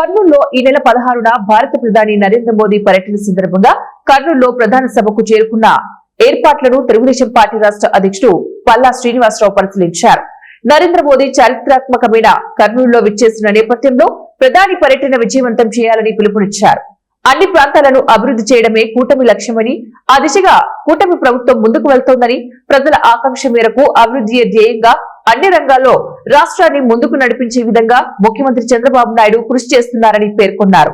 కర్నూలులో ఈ నెల పదహారున భారత ప్రధాని నరేంద్ర మోదీ పర్యటన సందర్భంగా కర్నూలులో ప్రధాన సభకు చేరుకున్న ఏర్పాట్లను తెలుగుదేశం పార్టీ రాష్ట్ర అధ్యక్షుడు పల్లా శ్రీనివాసరావు పరిశీలించారు. నరేంద్ర మోదీ చారిత్రాత్మకమైన కర్నూలులో విచ్చేసిన నేపథ్యంలో ప్రధాని పర్యటన విజయవంతం చేయాలని పిలుపునిచ్చారు. అన్ని ప్రాంతాలను అభివృద్ధి చేయడమే కూటమి లక్ష్యమని ఆ దిశగా కూటమి ప్రభుత్వం ముందుకు వెళ్తోందని ప్రజల ఆకాంక్ష మేరకు అభివృద్ధియే ధ్యేయంగా అన్ని రంగాల్లో రాష్ట్రాన్ని ముందుకు నడిపించే విధంగా ముఖ్యమంత్రి చంద్రబాబు నాయుడు కృషి చేస్తున్నారని పేర్కొన్నారు.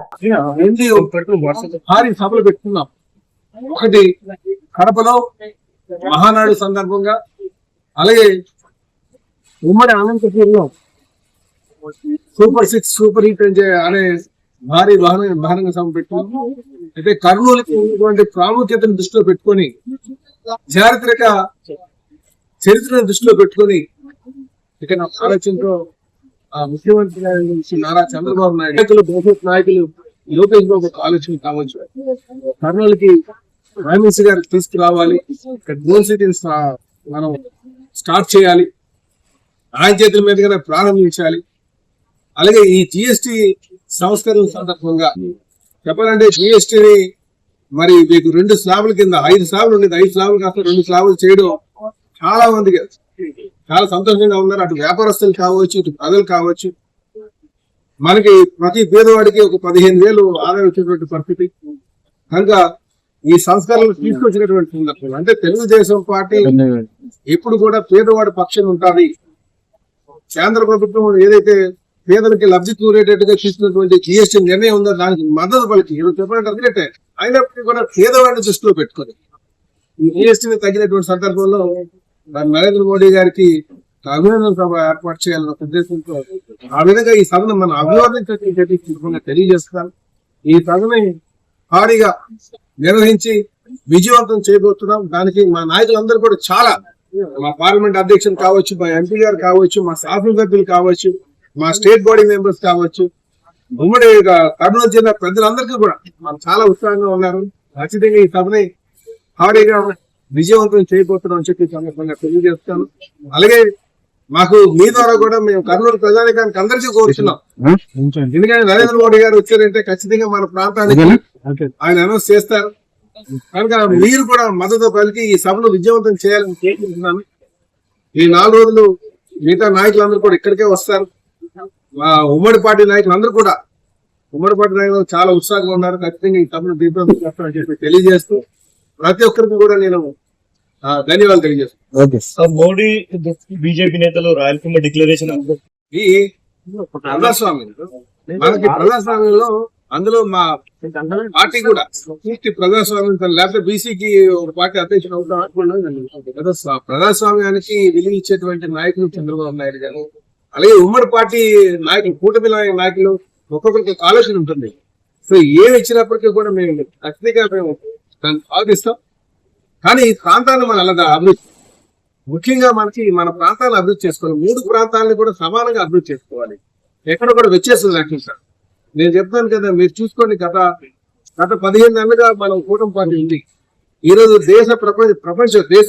ఒకటి కడపలో మహానాడు సందర్భంగా అలాగే ఉమ్మడి అనంతపూర్లో సూపర్ సిక్స్ సూపర్ హిట్ అనే భారీ వాహన బహిరంగ సభ పెట్టుకున్నాం అయితే కర్నూలుకి ఉన్నటువంటి ప్రాముఖ్యతను దృష్టిలో పెట్టుకొని చారిత్రక చరిత్రను దృష్టిలో పెట్టుకొని ఇక్కడ ఆలోచనతో ఆ ముఖ్యమంత్రి గారి నుంచి నారా చంద్రబాబు నాయుడు నాయకులు భవిష్యత్ నాయకులు లోకేష్ బాబు ఒక ఆలోచన కావచ్చు. కర్నూలుకి ప్రైమ్ మినిస్టర్ గారికి తీసుకురావాలి. ఇక్కడ గోల్ సిటీని మనం స్టార్ట్ చేయాలి. ఆయన చేతుల మీదుగానే ప్రారంభించాలి. అలాగే ఈ జిఎస్టి సంస్కరణ సందర్భంగా చెప్పాలంటే జిఎస్టిని మరి మీకు రెండు స్లాబ్ల కింద ఐదు స్లాబ్లు ఉండేది. ఐదు స్లాబ్లు కాస్త రెండు స్లాబ్లు చేయడం చాలా మందికి చాలా సంతోషంగా ఉన్నారు. అటు వ్యాపారస్తులు కావచ్చు ఇటు ప్రజలు కావచ్చు. మనకి ప్రతి పేదవాడికి ఒక పదిహేను వేలు ఆదాయం వచ్చేటువంటి పరిస్థితి. కనుక ఈ సంస్కరణలు తీసుకొచ్చినటువంటి సందర్భం. అంటే తెలుగుదేశం పార్టీ ఎప్పుడు కూడా పేదవాడి పక్షం ఉంటుంది. కేంద్ర ప్రభుత్వం ఏదైతే పేదలకి లబ్ధి చూరేటట్టుగా తీసుకున్నటువంటి జిఎస్టీ నిర్ణయం ఉందో దానికి మద్దతు పలికి. ఈరోజు చెప్పాలంటే అందుకంటే అయినప్పటికీ కూడా పేదవాడిని దృష్టిలో పెట్టుకొని ఈ జిఎస్టీని తగ్గినటువంటి సందర్భంలో నరేంద్ర మోడీ గారికి అభినందన సభ ఏర్పాటు చేయాలన్న ఉద్దేశంతో ఆ విధంగా ఈ సభను మనం అభివర్ణించే తెలియజేస్తున్నాం. ఈ సభని భారీగా నిర్వహించి విజయవంతం చేయబోతున్నాం. దానికి మా నాయకులందరూ కూడా చాలా మా పార్లమెంట్ అధ్యక్షులు కావచ్చు మా ఎంపీ గారు కావచ్చు మా శాసనసభ్యులు కావచ్చు మా స్టేట్ బాడీ మెంబర్స్ కావచ్చు ఉమ్మడి కర్నూలు జిల్లా ప్రజలందరికీ కూడా మనం చాలా ఉత్సాహంగా ఉన్నారు. ఖచ్చితంగా ఈ సభని భారీగా విజయవంతం చేయబోతున్నాం అని చెప్పి సందర్భంగా తెలియజేస్తాను. అలాగే మాకు మీ ద్వారా కూడా మేము కర్నూలు ప్రజానికానికి అందరికీ కోరుతున్నాం. ఎందుకంటే నరేంద్ర మోడీ గారు వచ్చారంటే ఖచ్చితంగా మన ప్రాంతానికి ఆయన అనౌన్స్ చేస్తారు. కనుక మీరు కూడా మద్దతు పలికి ఈ సభను విజయవంతం చేయాలని కోరుకుంటున్నాను. ఈ నాలుగు రోజులు మిగతా నాయకులందరూ కూడా ఇక్కడికే వస్తారు. ఉమ్మడి పార్టీ నాయకులందరూ కూడా. ఉమ్మడి పార్టీ నాయకులు చాలా ఉత్సాహంగా ఉన్నారు. ఖచ్చితంగా ఈ సభను దీపం చేస్తామని చెప్పి తెలియజేస్తూ ప్రతి ఒక్కరికి కూడా నేను ఆ, ధన్యవాదాలు తెలియజేస్తాను మోడీ బీజేపీ నేతలు రాయలసీమ డిక్లరేషన్ ఈ ప్రజాస్వామ్యం మనకి ప్రజాస్వామ్యంలో అందులో మా పార్టీ కూడా పూర్తి ప్రజాస్వామ్యం లేకపోతే బీసీకి ఒక పార్టీ అధ్యక్షుడు అవుతాం స్వ- ప్రజాస్వామ్యానికి విలువ ఇచ్చేటువంటి నాయకులు చంద్రబాబు నాయుడు గారు. అలాగే ఉమ్మడి పార్టీ నాయకులు కూటమి నాయకులు ఒక్కొక్కరికి ఒక ఆలోచన ఉంటుంది. సో ఏమి ఇచ్చినప్పటికీ కూడా మేము ఖచ్చితంగా మేము దాన్ని కానీ ఈ ప్రాంతాన్ని మనం అలా అభివృద్ధి ముఖ్యంగా మనకి మన ప్రాంతాన్ని అభివృద్ధి చేసుకోవాలి. మూడు ప్రాంతాలను కూడా సమానంగా అభివృద్ధి చేసుకోవాలి. ఎక్కడ కూడా వచ్చేస్తుంది లక్ష్మి సార్. నేను చెప్తాను కదా మీరు చూసుకోండి గత గత పదిహేను నెలలుగా మనం కూటమి పార్టీ ఉంది. ఈ రోజు దేశ ప్రపంచ ప్రపంచ దేశ